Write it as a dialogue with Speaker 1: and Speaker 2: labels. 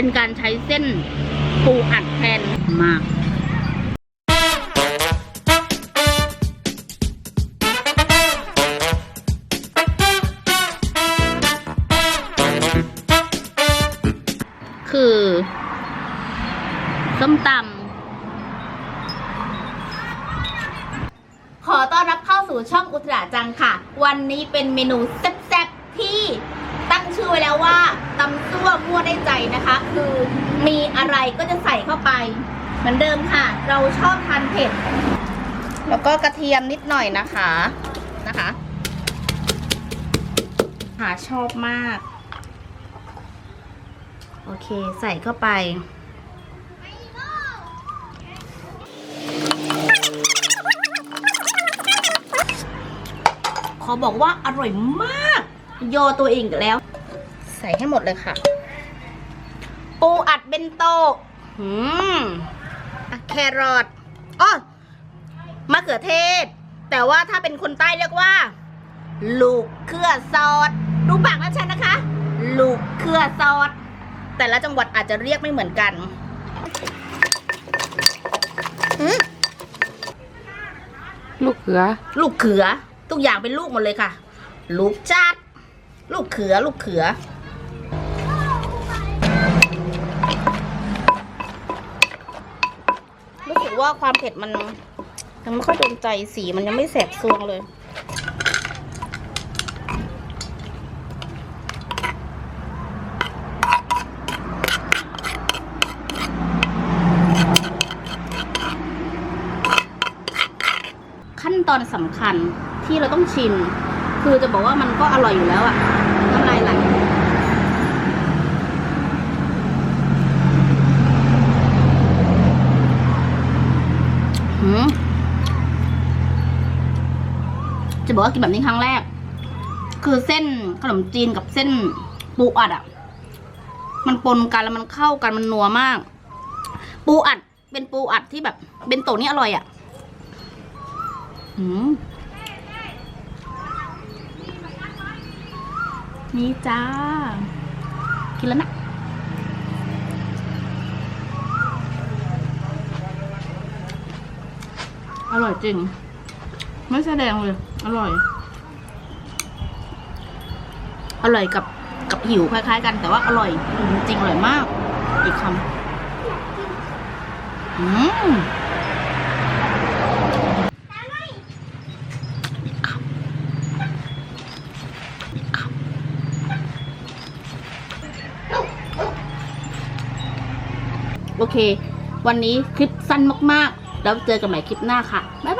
Speaker 1: ็นการใช้เส้นปูอัดแทนมากคือส้มตำขอต้อนรับเข้าสู่ช่องอุตราจังค่ะ วันนี้เป็นเมนูแซ่บๆที่ตั้งชื่อไว้แล้วว่าำซั่วมั่วได้ใจนะคะ คือมีอะไรก็จะใส่เข้าไปเหมือนเดิมค่ะ เราชอบทานเผ็ด แล้วก็กระเทียมนิดหน่อยนะคะนะคะหาชอบมาก โอเคใส่เข้าไปขอบอกว่าอร่อยมาก โยตัวเองแล้ว ใส่ให้หมดเลยค่ะ ปูอัดเบนโตหืมอะแครอทอ้อมะเขือเทศ แต่ว่าถ้าเป็นคนใต้เรียกว่า ลูกเครือซอสดูปากนะฉันนะคะ ลูกเครือซอสแต่ละจังหวัดอาจจะเรียกไม่เหมือนกันหืม
Speaker 2: ลูกเขือ
Speaker 1: ลูกเขือ ทุกอย่างเป็นลูกหมดเลยค่ะ ลูกจัด ลูกเขือ ลูกเขือ รู้สึกว่าความเผ็ดมันยังไม่ค่อยโดนใจสีมันยังไม่แสบซวงเลย ขั้นตอนสำคัญที่เราต้องชิมคือจะบอกว่ามันก็อร่อยอยู่แล้วอะน้ำลายไหลหืม จะบอกว่ากินแบบนี้ครั้งแรก คือเส้นขนมจีนกับเส้นปูอัดอะมันปนกันแล้วมันเข้ากันมันนัวมาก ปูอัด เป็นปูอัดที่แบบเบนโตะนี่อร่อยอะนี่จ้า กินแล้วนะอร่อยจริง ไม่แสดงเลย อร่อย อร่อยกับกับหิวคล้ายๆ กันแต่ว่าอร่อยจริงๆอร่อยมาก อีกคำอืมโอเค วันนี้คลิปสั้นมาก ๆ แล้วเจอกันใหม่คลิปหน้าค่ะ บ๊ายบาย